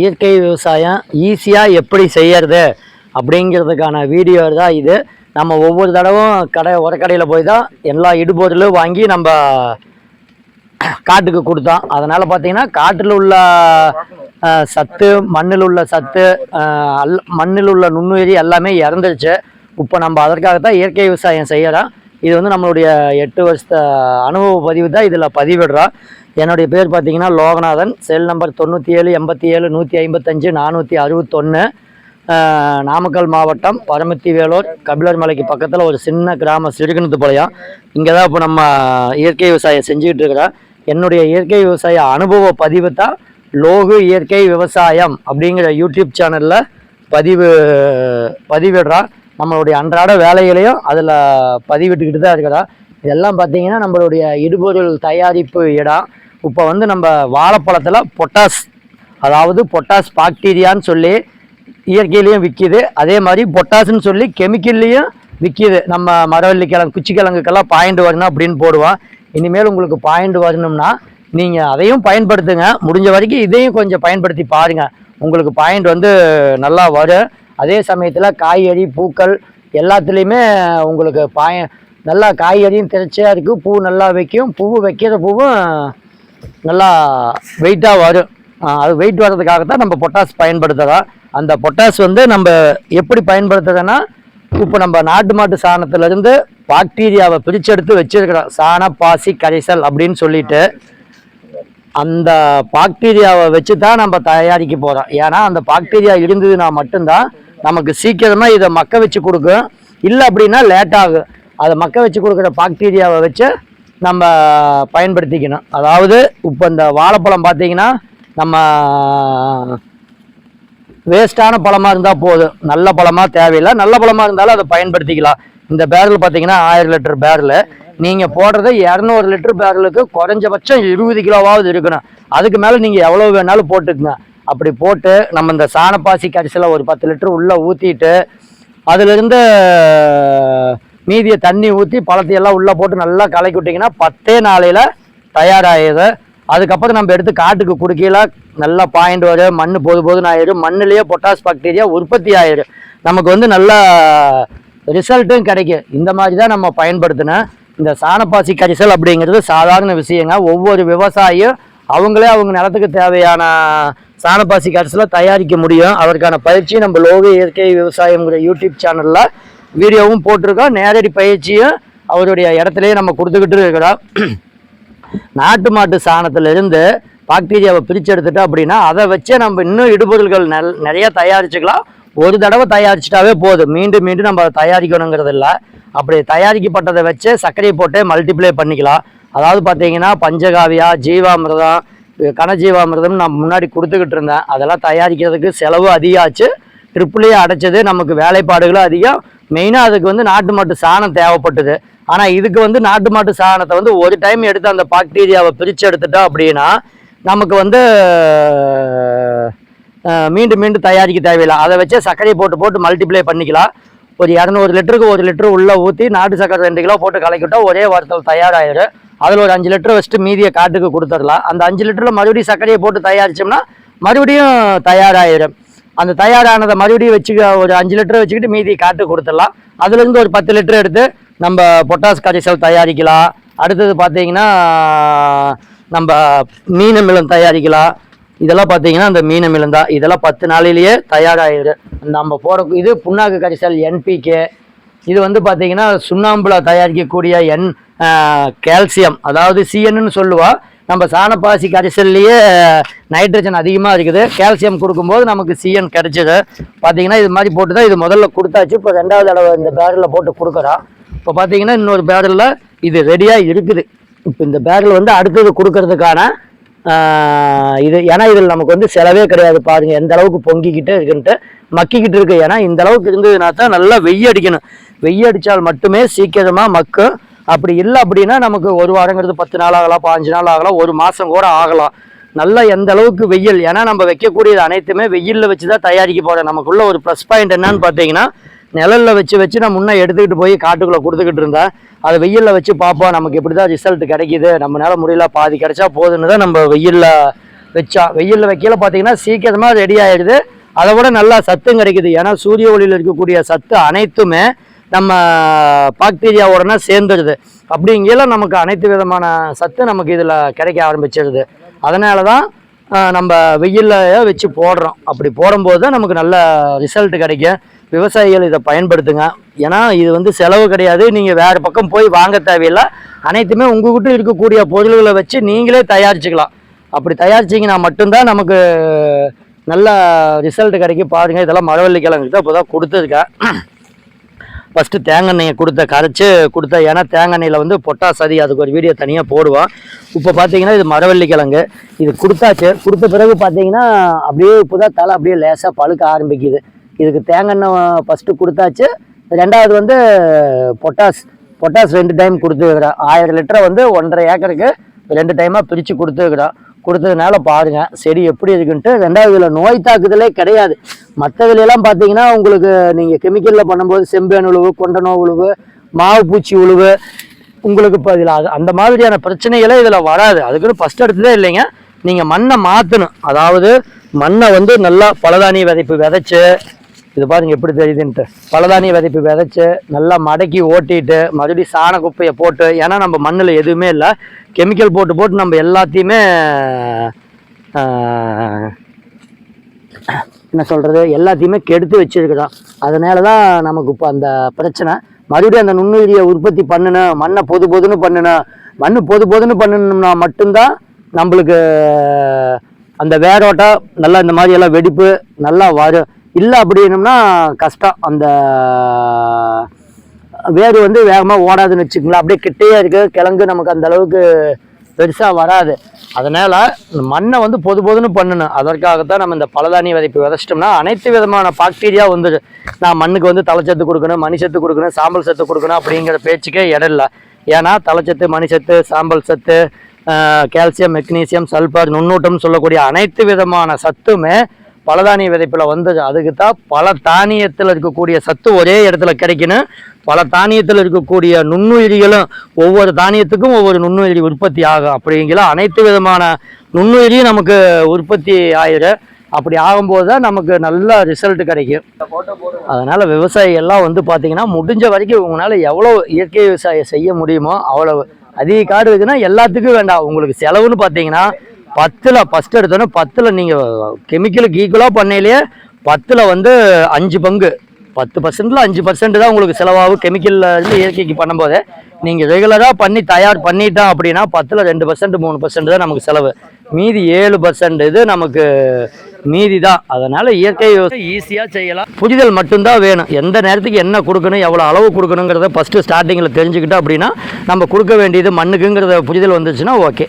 இயற்கை விவசாயம் ஈஸியாக எப்படி செய்யறது அப்படிங்கிறதுக்கான வீடியோ தான் இது. நம்ம ஒவ்வொரு தடவும் கடை உரக்கடையில் போய் தான் எல்லா இடுபொருளும் வாங்கி நம்ம காட்டுக்கு கொடுத்தோம். அதனால் பார்த்தீங்கன்னா காட்டில் உள்ள சத்து மண்ணில் உள்ள சத்து அல் மண்ணில் உள்ள நுண்ணுயிரி எல்லாமே இறந்துருச்சு. இப்போ நம்ம அதற்காகத்தான் இயற்கை விவசாயம் செய்கிறோம் இது வந்து நம்மளுடைய எட்டு வருஷத்த அனுபவ பதிவு தான் இதில் பதிவிடுறோம். என்னுடைய பேர் பார்த்தீங்கன்னா லோகநாதன். செல் நம்பர் தொண்ணூற்றி ஏழு எண்பத்தி ஏழு நூற்றி ஐம்பத்தஞ்சு நானூற்றி அறுபத்தொன்று நாமக்கல் மாவட்டம் பரமத்தி வேலூர் கபிலர் மலைக்கு பக்கத்தில் ஒரு சின்ன கிராமம் சிறுகிணத்துப்பாளையம். இங்கே தான் இப்போ நம்ம இயற்கை விவசாயம் செஞ்சுக்கிட்டு இருக்கிறோம். என்னுடைய இயற்கை விவசாய அனுபவ பதிவு தான் லோகு இயற்கை விவசாயம் அப்படிங்கிற யூடியூப் சேனலில் பதிவு பதிவிடுறான். நம்மளுடைய அன்றாட வேலைகளையும் அதில் பதிவிட்டுக்கிட்டு தான் இருக்கிறோம் இதெல்லாம் பார்த்தீங்கன்னா நம்மளுடைய இடுபொருள் தயாரிப்பு இடம். இப்போ வந்து நம்ம வாழைப்பழத்தில் பொட்டாஸ் அதாவது பொட்டாஸ் பாக்டீரியான்னு சொல்லி இயற்கையிலையும் விற்கிது அதே மாதிரி பொட்டாஸ்ன்னு சொல்லி கெமிக்கல்லையும் விற்கிது நம்ம மரவள்ளி கிழங்கு குச்சி கிழங்குக்கெல்லாம் பாயிண்ட் வரணும் அப்படின்னு போடுவோம். இனிமேல் உங்களுக்கு பாயிண்ட் வரணும்னா நீங்கள் அதையும் பயன்படுத்துங்க. முடிஞ்ச வரைக்கும் இதையும் கொஞ்சம் பயன்படுத்தி பாருங்கள் உங்களுக்கு பாயிண்ட் வந்து நல்லா வரும். அதே சமயத்தில் காய்கறி பூக்கள் எல்லாத்துலேயுமே உங்களுக்கு பாய நல்லா காய்கறியும் திரைச்சியாக இருக்குது பூ நல்லா வைக்கும். பூ வைக்கிற பூவும் நல்லா வெயிட்டாக வரும். அது வெயிட் வர்றதுக்காக தான் நம்ம பொட்டாஸ் பயன்படுத்துகிறோம் அந்த பொட்டாஸ் வந்து நம்ம எப்படி பயன்படுத்துகிறதுன்னா இப்போ நம்ம நாட்டு மாட்டு சாணத்துலேருந்து பாக்டீரியாவை பிரிச்செடுத்து வச்சுருக்கிறோம். சாண பாசி கரைசல் அப்படின்னு சொல்லிட்டு. அந்த பாக்டீரியாவை வச்சு தான் நம்ம தயாரிக்க போகிறோம் ஏன்னா அந்த பாக்டீரியா இருந்ததுன்னா மட்டும்தான் நமக்கு சீக்கிரமாக இதை மக்க வச்சு கொடுக்கும். இல்லை அப்படின்னா லேட் ஆகும். அதை மக்க வச்சு கொடுக்குற பாக்டீரியாவை வச்சு நம்ம பயன்படுத்திக்கணும். அதாவது இப்போ இந்த வாழைப்பழம் பார்த்தீங்கன்னா நம்ம வேஸ்ட்டான பழமாக இருந்தால் போதும். நல்ல பழமாக தேவையில்லை. நல்ல பழமாக இருந்தாலும் அதை பயன்படுத்திக்கலாம். இந்த பேரல் பார்த்தீங்கன்னா ஆயிரம் லிட்டர் பேரல் நீங்கள் போடுறது இரநூறு லிட்டர் பேரலுக்கு குறைஞ்சபட்சம் இருபது கிலோவாவது இருக்கணும். அதுக்கு மேலே நீங்கள் எவ்வளோ வேணாலும் போட்டுக்குங்க. அப்படி போட்டு நம்ம இந்த சாணப்பாசி கரிசலை ஒரு பத்து லிட்டர் உள்ளே ஊற்றிட்டு அதுலேருந்து மீதியை தண்ணி ஊற்றி பழத்தையெல்லாம் உள்ளே போட்டு நல்லா கலக்கி விட்டிங்கன்னா பத்தே நாளையில் தயாராகிடுது அதுக்கப்புறம் நம்ம எடுத்து காட்டுக்கு குடுக்கையில் நல்லா பாயிண்ட் வரும் மண் போது போதுன்னு ஆயிடும். மண்ணுலேயே பொட்டாஸ் பாக்டீரியா உற்பத்தி ஆயிடும். நமக்கு வந்து நல்ல ரிசல்ட்டும் கிடைக்கும். இந்த மாதிரி தான் நம்ம பயன்படுத்தினோம் இந்த சாணப்பாசி கரிசல் அப்படிங்கிறது சாதாரண விஷயங்க. ஒவ்வொரு விவசாயியும் அவங்களே அவங்க நிலத்துக்கு தேவையான சாணப்பாசி கரிசலை தயாரிக்க முடியும். அதற்கான பயிற்சி நம்ம லோக இயற்கை விவசாயங்கிற யூடியூப் சேனலில் வீடியோவும் போட்டிருக்கோம் நேரடி பயிற்சியும் அவருடைய இடத்துலையே நம்ம கொடுத்துக்கிட்டு இருக்கிறோம் நாட்டு மாட்டு சாணத்திலிருந்து பாக்டீரியாவை பிரிச்செடுத்துட்டோம் அப்படின்னா அதை வச்சே நம்ம இன்னும் இடுபொருள்கள் நெல் நிறைய தயாரிச்சுக்கலாம். ஒரு தடவை தயாரிச்சிட்டாவே போதும். மீண்டும் மீண்டும் நம்ம அதை தயாரிக்கணுங்கிறது இல்லை அப்படி தயாரிக்கப்பட்டதை வச்சு சர்க்கரையை போட்டு மல்டிப்ளை பண்ணிக்கலாம். அதாவது பார்த்தீங்கன்னா பஞ்சகாவியா ஜீவாமிரதம் கனஜீவாமிர்தம் நான் முன்னாடி கொடுத்துக்கிட்டு இருந்தேன். அதெல்லாம் தயாரிக்கிறதுக்கு செலவு அதிகாச்சு ட்ரிப்புலேயே அடைச்சது. நமக்கு வேலைப்பாடுகளும் அதிகம். மெயினாக அதுக்கு வந்து நாட்டு மாட்டு சாணம் தேவைப்பட்டது. ஆனால் இதுக்கு வந்து நாட்டு மாட்டு சாணத்தை வந்து ஒரு டைம் எடுத்து அந்த பாக்டீரியாவை பிரித்து எடுத்துட்டோம் அப்படின்னா நமக்கு வந்து மீண்டும் மீண்டும் தயாரிக்க தேவையில்லை. அதை வச்சே சர்க்கரையை போட்டு போட்டு மல்டிப்ளை பண்ணிக்கலாம். ஒரு இரநூறு லிட்டருக்கு ஒரு லிட்டர் உள்ளே ஊற்றி நாட்டு சக்கரை ரெண்டு கிலோ போட்டு கலக்கிட்டோம் ஒரே வாரத்தில் தயாராகிடும் அதில் ஒரு அஞ்சு லிட்டர் வச்சுட்டு மீதியை காட்டுக்கு கொடுத்துடலாம். அந்த அஞ்சு லிட்டரில் மறுபடியும் சர்க்கரையை போட்டு தயாரிச்சோம்னா மறுபடியும் தயாராகிடும் அந்த தயாரானதை மறுபடியும் வச்சுக்க ஒரு அஞ்சு லிட்டர் வச்சுக்கிட்டு மீதி காட்டு கொடுத்துடலாம். அதுலேருந்து ஒரு பத்து லிட்டர் எடுத்து நம்ம பொட்டாஸ் கரைசல் தயாரிக்கலாம். அடுத்தது பார்த்தீங்கன்னா நம்ம மீன் அமிலம் தயாரிக்கலாம். இதெல்லாம் பார்த்தீங்கன்னா அந்த மீன் அமிலம் தான். இதெல்லாம் பத்து நாளிலேயே தயாராகிடும் நம்ம போட இது புண்ணாக்கு கரைசல் என்பிகே இது வந்து பார்த்தீங்கன்னா சுண்ணாம்புல தயாரிக்கக்கூடிய என் கால்சியம் அதாவது சிஎன்னு சொல்லுவாள் நம்ம சாணப்பாசி கரைசல்லையே நைட்ரஜன் அதிகமாக இருக்குது. கால்சியம் கொடுக்கும்போது நமக்கு சிஎன் கிடைச்சிது. பார்த்தீங்கன்னா இது மாதிரி போட்டு தான் இது முதல்ல கொடுத்தாச்சு. இப்போ ரெண்டாவது தடவை இந்த பேரலில் போட்டு கொடுக்குறோம். இப்போ பார்த்தீங்கன்னா இன்னொரு பேரலில் இது ரெடியாக இருக்குது. இப்போ இந்த பேரல் வந்து அடுத்தது கொடுக்கறதுக்கான இது ஏன்னா இதில் நமக்கு வந்து செலவே கிடையாது. பாருங்கள் எந்த அளவுக்கு பொங்கிக்கிட்டு இருக்குன்ட்டு. மக்கிக்கிட்டு இருக்கு. ஏன்னா இந்த அளவுக்கு இருந்ததுனா தான் நல்லா வெய்ய அடிக்கணும் வெய்ய அடித்தால் மட்டுமே சீக்கிரமாக மக்கும் அப்படி இல்லை அப்படின்னா நமக்கு ஒரு வாரங்கிறது பத்து நாள் ஆகலாம் பாஞ்சு நாள் ஆகலாம் ஒரு மாதம் கூட ஆகலாம். நல்லா எந்த அளவுக்கு வெயில் ஏன்னா நம்ம வைக்கக்கூடியது அனைத்துமே வெயிலில் வச்சு தான் தயாரிக்க போகிறோம் நமக்குள்ள ஒரு ப்ளஸ் பாயிண்ட் என்னன்னு பார்த்தீங்கன்னா நிழலில் வச்சு வச்சு நான் முன்னே எடுத்துக்கிட்டு போய் காட்டுக்குள்ளே கொடுத்துக்கிட்டு இருந்தேன். அதை வெயிலில் வச்சு பார்ப்போம். நமக்கு இப்படி தான் ரிசல்ட் கிடைக்கிது? நம்மளால முடியல பாதி கிடைச்சா போதுன்னு தான் நம்ம வெயிலில் வச்சா. வெயிலில் வைக்கல பார்த்தீங்கன்னா சீக்கிரமாக ரெடி ஆகிடுது அதை விட நல்லா சத்தும் கிடைக்குது. ஏன்னா சூரிய ஒளியில் இருக்கக்கூடிய சத்து அனைத்துமே நம்ம பாக்டீரியாவோடனா சேர்ந்துடுது அப்படிங்கல நமக்கு அனைத்து விதமான சத்து நமக்கு இதில் கிடைக்க ஆரம்பிச்சிடுது அதனால தான் நம்ம வெயிலில் வச்சு போடுறோம். அப்படி போடும்போது தான் நமக்கு நல்ல ரிசல்ட் கிடைக்கும். விவசாயிகள் இதை பயன்படுத்துங்க. ஏன்னா இது வந்து செலவு கிடையாது. நீங்கள் வேறு பக்கம் போய் வாங்க தேவையில்லை. அனைத்துமே உங்ககிட்ட இருக்கக்கூடிய பொருள்களை வச்சு நீங்களே தயாரிச்சுக்கலாம். அப்படி தயாரிச்சிங்கன்னா மட்டும்தான் நமக்கு நல்ல ரிசல்ட் கிடைக்கும். பாருங்கள் இதெல்லாம் மரவள்ளி கிழங்கு தான் இப்போ தான் கொடுத்துருக்கேன். ஃபஸ்ட்டு தேங்காய் எண்ணெயை கொடுத்த கரைச்சி கொடுத்த ஏன்னா தேங்காய் எண்ணெயில் வந்து பொட்டாஸ் சதி அதுக்கு ஒரு வீடியோ தனியாக போடுவோம் இப்போ பார்த்தீங்கன்னா இது மரவள்ளி கிழங்கு இது கொடுத்தாச்சு. கொடுத்த பிறகு பார்த்தீங்கன்னா அப்படியே இப்போ தான் தலை அப்படியே லேசாக பழுக்க ஆரம்பிக்குது. இதுக்கு தேங்காய் எண்ணெய் ஃபஸ்ட்டு கொடுத்தாச்சு. ரெண்டாவது வந்து பொட்டாஸ் பொட்டாஸ் ரெண்டு டைம் கொடுத்துருக்குறேன். ஆயிரம் லிட்டரை வந்து ஒன்றரை ஏக்கருக்கு ரெண்டு டைமாக பிரித்து கொடுத்துருக்குறோம் கொடுத்ததுனால பாருங்க செடி எப்படி இருக்குன்ட்டு ரெண்டாவது இதில் நோய் தாக்குதலே கிடையாது. மற்றதுலாம் பார்த்தீங்கன்னா உங்களுக்கு நீங்கள் கெமிக்கலில் பண்ணும்போது செம்பேன் உழுவு கொண்டனோ உழுவு மாவு பூச்சி உழுவு உங்களுக்கு இப்போ இதில் அந்த மாதிரியான பிரச்சனைகளே இதில் வராது. அதுக்குன்னு ஃபஸ்ட் எடுத்ததே இல்லைங்க. நீங்கள் மண்ணை மாற்றணும் அதாவது மண்ணை வந்து நல்லா பலதானிய விதைப்பு விதைச்சு இது பாருங்க எப்படி தெரியுதுன்ட்டு. பலதானிய விதைப்பு விதைச்சு நல்லா மடக்கி ஓட்டிட்டு மறுபடியும் சாண குப்பையை போட்டு ஏன்னா நம்ம மண்ணில் எதுவுமே இல்லை. கெமிக்கல் போட்டு போட்டு நம்ம எல்லாத்தையுமே என்ன சொல்கிறது எல்லாத்தையுமே கெடுத்து வச்சுருக்குதான். அதனால தான் நமக்கு இப்போ அந்த பிரச்சனை. மறுபடியும் அந்த நுண்ணுயிரியை உற்பத்தி பண்ணணும் மண்ணை பொது பொதுன்னு பண்ணணும் மண் பொது பொதுன்னு பண்ணணும்னா மட்டும்தான் நம்மளுக்கு அந்த வேரோட்டம் நல்லா இந்த மாதிரி எல்லாம் வெடிப்பு நல்லா வரும். இல்லை அப்படின்னம்னா கஷ்டம். அந்த வேர் வந்து வேகமாக ஓடாதுன்னு வச்சுக்கோங்களேன். அப்படியே கிட்டேயே இருக்குது கிழங்கு நமக்கு அந்த அளவுக்கு பெருசாக வராது. அதனால் மண்ணை வந்து பொது பொதுன்னு பண்ணணும். அதற்காகத்தான் நம்ம இந்த பலதானிய விதைப்பு விதைச்சிட்டோம்னா அனைத்து விதமான பாக்டீரியா வந்துடு நான் மண்ணுக்கு வந்து தலைச்சத்து கொடுக்கணும் மணி சத்து கொடுக்கணும் சாம்பல் சத்து கொடுக்கணும் அப்படிங்கிற பேச்சுக்கே இடம் இல்லை. ஏன்னா தலைச்சத்து மணி சத்து சாம்பல் சத்து கால்சியம் மெக்னீசியம் சல்பர் நுண்ணூட்டம்னு சொல்லக்கூடிய அனைத்து விதமான சத்துமே பலதானிய விதைப்பில் வந்தது அதுக்கு தான் பல தானியத்தில் இருக்கக்கூடிய சத்து ஒரே இடத்துல கிடைக்கணும் பல தானியத்தில் இருக்கக்கூடிய நுண்ணுயிரிகளும் ஒவ்வொரு தானியத்துக்கும் ஒவ்வொரு நுண்ணுயிரி உற்பத்தி ஆகும். அப்படிங்கிற அனைத்து விதமான நுண்ணுயிரியும் நமக்கு உற்பத்தி ஆயிடும் அப்படி ஆகும்போது தான் நமக்கு நல்ல ரிசல்ட் கிடைக்கும். அதனால் விவசாயிகள்லாம் வந்து பார்த்திங்கன்னா முடிஞ்ச வரைக்கும் உங்களால் எவ்வளோ இயற்கை விவசாயம் செய்ய முடியுமோ அவ்வளோ அதிக காடு இருக்குன்னா எல்லாத்துக்கும் வேண்டாம். உங்களுக்கு செலவுன்னு பார்த்தீங்கன்னா பத்தில் ஃபஸ்ட் எடுத்தோன்னே பத்தில் நீங்கள் கெமிக்கலுக்கு ஈக்குவலாக பண்ணையிலேயே பத்தில் வந்து அஞ்சு பங்கு. பத்து பர்சன்டில் அஞ்சு பர்சன்ட் தான் உங்களுக்கு செலவாகும் கெமிக்கலில் இருந்து இயற்கைக்கு பண்ணும்போது. நீங்கள் ரெகுலராக பண்ணி தயார் பண்ணிட்டோம் அப்படின்னா பத்தில் ரெண்டு பர்சன்ட் மூணு பர்சன்ட் தான் நமக்கு செலவு. மீதி ஏழு பர்சன்ட் இது நமக்கு மீதி தான். அதனால் இயற்கை ஈஸியாக செய்யலாம். புரிதல் மட்டும்தான் வேணும். எந்த நேரத்துக்கு என்ன கொடுக்கணும் எவ்வளோ அளவு கொடுக்கணுங்கிறத ஃபஸ்ட்டு ஸ்டார்டிங்கில் தெரிஞ்சுக்கிட்டோம் அப்படின்னா நம்ம கொடுக்க வேண்டியது மண்ணுக்குங்கிறத புரிதல் வந்துச்சுன்னா ஓகே